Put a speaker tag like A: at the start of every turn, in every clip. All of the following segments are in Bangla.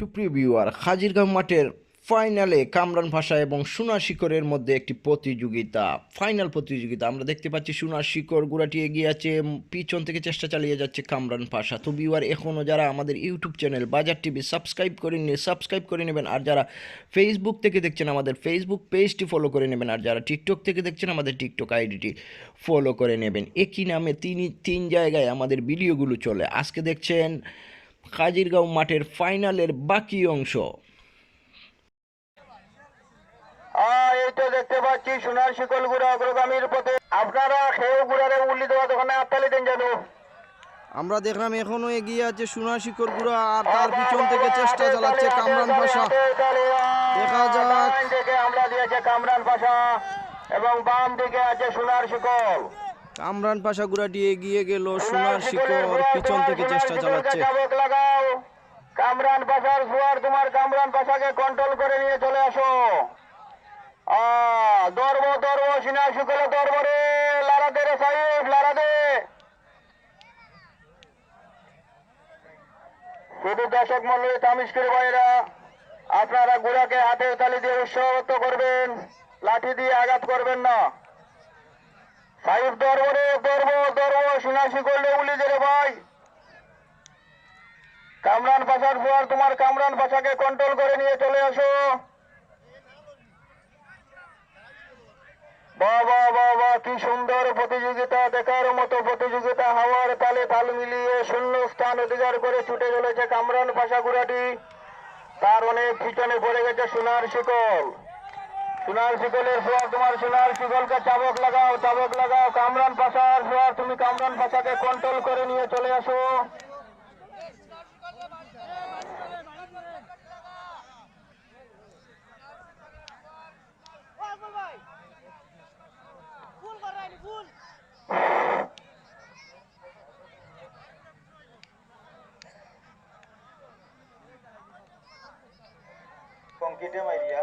A: সুপ্রিয় ভিউয়ার হাজিরগাঁও মাঠের ফাইনালে কামরান ভাষা এবং সোনা শিকরের মধ্যে একটি প্রতিযোগিতা, ফাইনাল প্রতিযোগিতা। আমরা দেখতে পাচ্ছি সোনা শিকর গুড়াটি এগিয়ে আছে পিছন থেকে চেষ্টা চালিয়ে যাচ্ছে কামরান ভাষা। তো ভিউয়ার এখনও যারা আমাদের YouTube channel Bazar TV subscribe করে নিয়ে সাবস্ক্রাইব করে নেবেন। আর যারা ফেসবুক থেকে দেখছেন আমাদের ফেসবুক পেজটি ফলো করে নেবেন, আর যারা টিকটক থেকে দেখছেন আমাদের টিকটক আইডিটি ফলো করে নেবেন। একই নামে তিনি তিন জায়গায় আমাদের ভিডিওগুলো চলে। আজকে দেখছেন কাজিরগাঁও মাঠের ফাইনালের বাকি অংশ।
B: দেখতে পাচ্ছি সোনার শিকল গুড়া অগ্রগামীর পথে। আপনারা খেয়ে গুড়ারে উল্লি দেওয়া দোকানে আত্মালি দেন জানো
A: আমরা দেখলাম এখনও এগিয়ে আছে সোনা শিকর গুড়া আর তার পিছন থেকে চেষ্টা চালাচ্ছে কামরান ভাষা দেখা যাক। কামরান পাশা গুড়াটি এগিয়ে গেল সোনার শিকর পিছন থেকে চেষ্টা চালাচ্ছে।
B: কামরান পাশার জোয়ার তোমার কামরান পাশাকে কন্ট্রোল করে নিয়ে চলে আসো। দর্ব দর্ব সোনার শিকলে দর্ব রে লারা দে রে সাহেব লারা দে। শুধু দর্শক মন্ডলী তামিশকির ভাইরা আপনারা গুড়াকে হাতের তালি দিয়ে উৎসাহত করবেন লাঠি দিয়ে আঘাত করবেন না। সাহেব দরবারে দরব দরব সুনাসি করলে উলি দে ভাই। কামরান পাশার ফোয়ার, তোমার কামরান পাশাকে কন্ট্রোল করে নিয়ে চলে আসো। বাহ বাহ কি সুন্দর প্রতিযোগিতা, দেখার মতো প্রতিযোগিতা, হাওয়ার তালে তাল মিলিয়ে শূন্য স্থান অধিকার করে ছুটে চলেছে কামরান পাশা গুড়াটি তার অনেক পিছনে পড়ে গেছে সোনার শিকল। সোনার শিকলের ফোয়ার তোমার সোনার শিকলকে চাবক লাগাও চাবক লাগাও। কামরান পাশার ফোয়ার তুমি কামরান পাশাকে কন্ট্রোল করে নিয়ে চলে আসো। কংক্রিটে মাইরিয়া।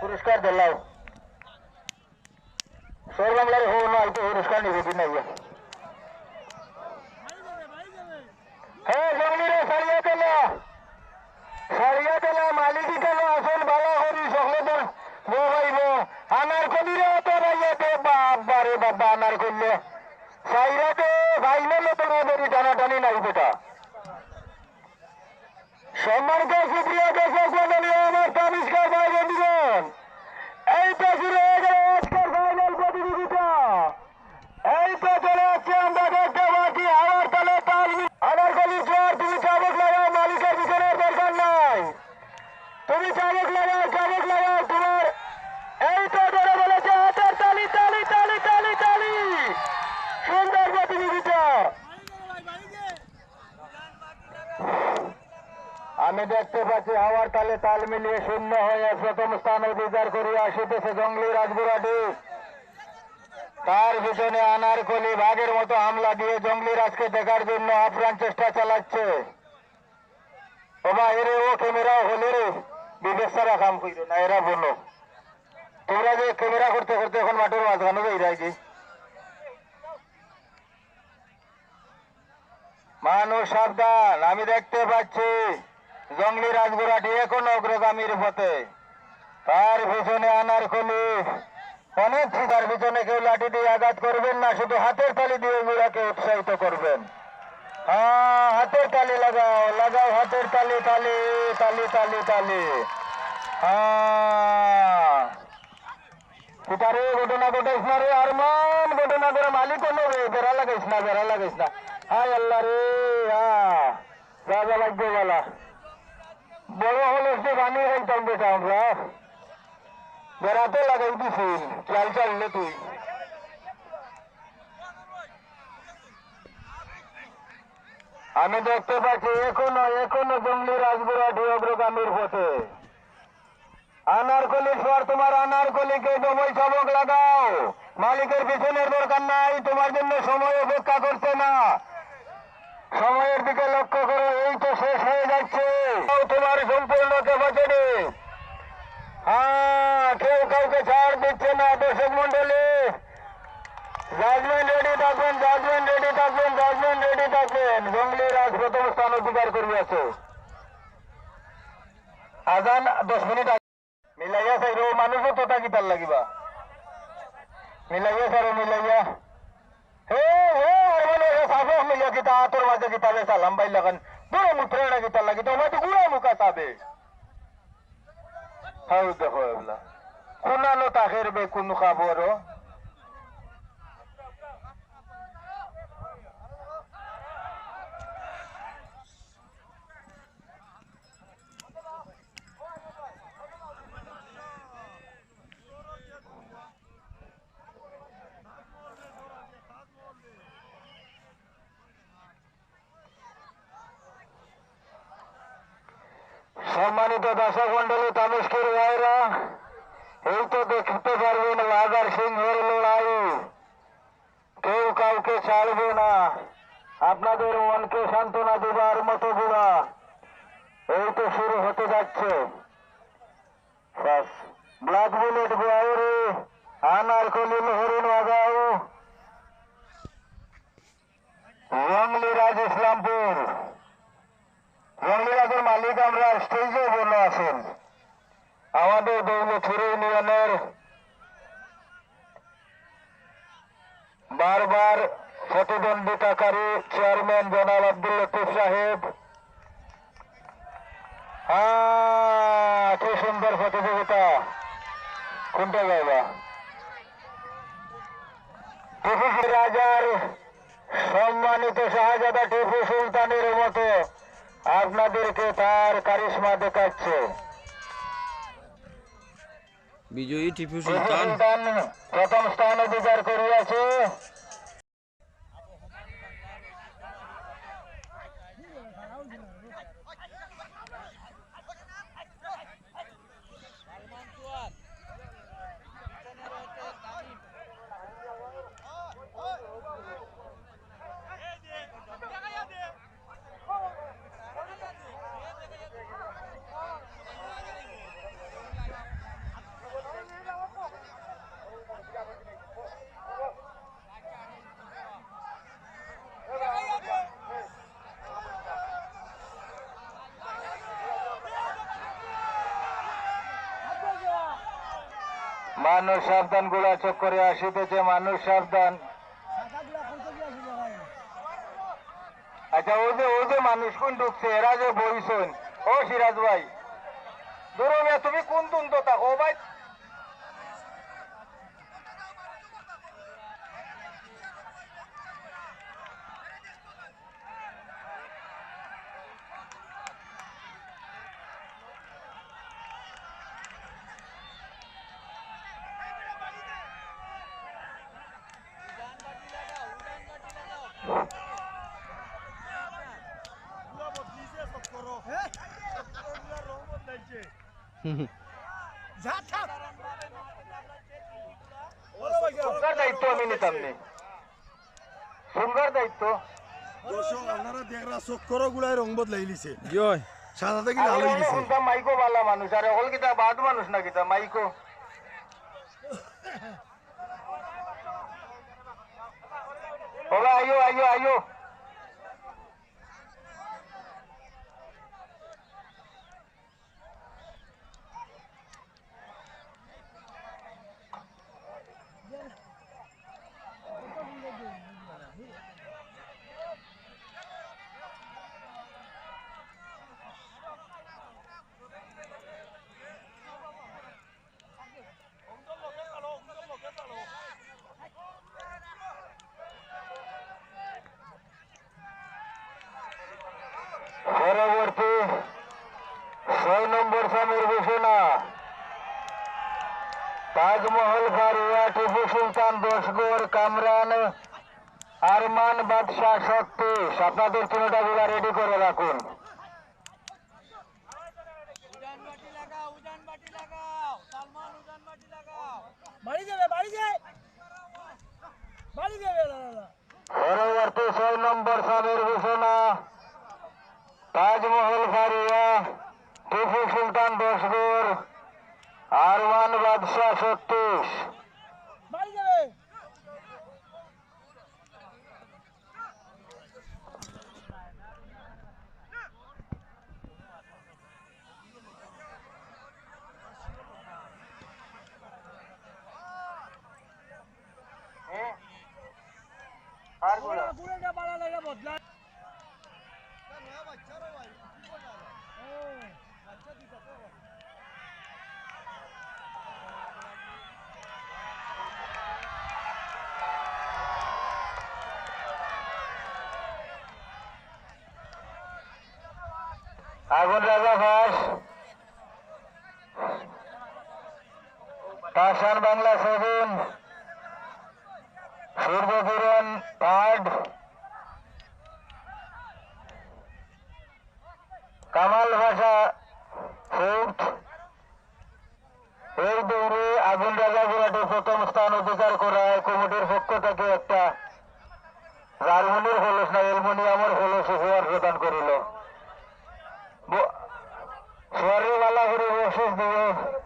B: পুরস্কার দিলাম সর বাংলার হো না তো পুরস্কার নিবে কি নাই হ্যাঁ জঙ্গলিরে সারিয়া তেলা সারিয়া তেলা মালিকি তেলা আসল ভালো করি সকলে তো বহাইব আনার কলিরে তো রাইয়া দে বাবা রে বাবা আনার করলে সাইরা দে ভাইলে তো বেরি টানাটানি নাই বেটা সম্মানিত সুপ্রিয় দর্শক মন্ডলী আমার তামিষ্কার ভাই বন্ধুগণ এই তো শুরু হয়ে গেল আজকের ফাইনাল প্রতিযোগিতা এই তো চলে আসছে আমরা দেখতে পাচ্ছি হাওয়ার তলে তাল মি- আনার গলির জোয়ার তুমি চাবক লাগাও মালিকের পিছনের দরকার নাই তুমি চাবক লাগাও চাবক লাগাও তোমার এই তো ধরে বলেছে হাতের তালি তালি তালি তালি তালি সুন্দর প্রতিযোগিতা আমি পাচ্ছি হাওয়ার তালে তাল মিলিয়ে শূন্য হয়ে প্রথম স্থান অধিকার করে আসিতেছে জঙ্গলি রাজগুড়াটি তার পিছনে আনারকলি বাঘের মতো হামলা দিয়ে জঙ্গলি রাজকে দেখার জন্য আপ্রাণ চেষ্টা চালাচ্ছে। ওমা, এরে ও ক্যামেরা হলে রে। বিবেচারা কাম কইরো না, এরা বলো। তোমরা যে ক্যামেরা করতে করতে এখন মাঠের মাঝখানে যাই রাখি মানুষ সাবধান, আমি দেখতে পাচ্ছি। জঙ্গলি রাজগুড়াটি এখন অগ্রগামীর পথে। তার পিছনে আনার খলি অনেক তার পিছনে কেউ লাঠি দিয়ে আঘাত করবেন না, শুধু হাতের তালি দিয়ে গুড়াকে উৎসাহিত করবেন। হ্যাঁ হাতের তালি লাগাও লাগাও হাতের তালি তালি তালি তালি তালি। হ্যাঁ। কুটারে ঘটনা ঘটাইস না রে আরমান ঘটনা করে মালিক রে, বেড়া লাগাইস না, বেড়া লাগাইস না। হায় আল্লাহ রে হ্যাঁ। রাজা লাগবে বলা। বড় হলে সে বানিয়ে খাইতাম বেটা আমরা। বেড়াতে লাগাই দিছিস চাল চাললে তুই আমি দেখতে পাচ্ছি এখনও এখনও জঙ্গলি রাজগুড়াটি অগ্রগামীর পথে। আনারকলির পর তোমার, আনারকলিকে ডবল সবক লাগাও। মালিকের পিছনের দরকার নাই, তোমার জন্য সময় অপেক্ষা করছে না। সময়ের দিকে লক্ষ্য করো, এই তো শেষ হয়ে যাচ্ছে। তোমার সম্পূর্ণ ক্যাপাসিটি কেউ কাউকে ছাড় দিচ্ছে না, দর্শক মন্ডলী জাজমেন্ট রেডি থাকবেন জাজমেন্ট রেডি থাকবেন জাজমেন্ট রেডি থাকবেন। জঙ্গলি রাজ প্রথম স্থান অধিকার করিয়াছে। আজান দশ মিনিট মিলাইয়া চাইব মানুষও তো তাকি তার লাগিবা। মিলাইয়া চারো মিলাইয়া। হে হে মানে সাফে মিলিয়া কিতা তোর মাঝে কিতাবে সালাম বাই লাগান। দূরে মুত্রে না কিতা লাগি তো মাঝে গুড়া মুখা সাবে। হাউ দেখো এবলা কোনানো তাকের বে কোনো খাবরও সম্মানিত দর্শক মন্ডলী তামেশকের ভাইরা, এই তো দেখতে পারবেন লাগার সিংহের লড়াই। কেউ কাউকে ছাড়বে না। আপনাদের মনকে সান্ত্বনা দেবার মতো বুড়া এই তো শুরু হতে যাচ্ছে। ব্লাড বুলেট বয়ারে আনার কলিল হরিণ বাগাও রংলি রাজ ইসলামপুর রঙ্গিরাজের মালিক আমরা স্টেজে বলে আছেন। আমাদের দৌলতপুর ইউনিয়নের বারবার প্রতিদ্বন্দ্বিতাকারী চেয়ারম্যান জনাব আব্দুল লতিফ সাহেব। কি সুন্দর প্রতিযোগিতা। কোনটা গাইবা? টিপু রাজার সম্মানিত শাহজাদা টিপু সুলতানের মতো আপনাদেরকে তার কারিশমা দেখাচ্ছে।
A: বিজয়ী টিপু সুলতান।
B: প্রথম স্থান অধিকার করিয়াছে। মানুষ সাবধান গোলা চক্করে আসিতেছে, মানুষ সাবধান। আচ্ছা ওই যে ওই যে মানুষ কোন ঢুকছে? এরা যে বইছেন ও সিরাজ ভাই। ধরুন তুমি কোন তুন তো ও ভাই সুন্দর দায়িত্ব আমি নিতাম সুন্দর দায়িত্ব
C: দর্শক আপনারা দেখরা চক্কর গুলাই রং বদলাই লিছে।
A: জয়।
C: সাদা থেকে
B: আমি
C: আলো গেছে।
B: মাইকো বালা মানুষ আর হল কিতা বাদ মানুষ না কিতা মাইকো। Olá, aí, aí, aí. ছয় নম্বর স্বামীর ঘোষণা। তাজমহল বারুয়া টিপু সুলতান দশগর কামরান আরমান বাদশাহ সত্তিশ আপনাদের তিনটা গুলা রেডি করে রাখুন। ছয় নম্বর স্বামীর ঘোষণা। তাজমহল ফারিয়া টিপু সুলতান দোসগোর আরমান বাদশাহ ছত্রিশ। আগুন রাজা ঘাস পাশান বাংলা সেভেন। সূর্যকিরণ পাড কামাল ভাষা ফিফথ এই দৌড়ে আগুন রাজা গুলাটি প্রথম স্থান অধিকার করায় কমিটির পক্ষ থেকে একটা জার্মানির হলস না অ্যালুমিনিয়ামের হলস উপহার প্রদান করিল। সোয়ারি বালা করে বসে দিয়ে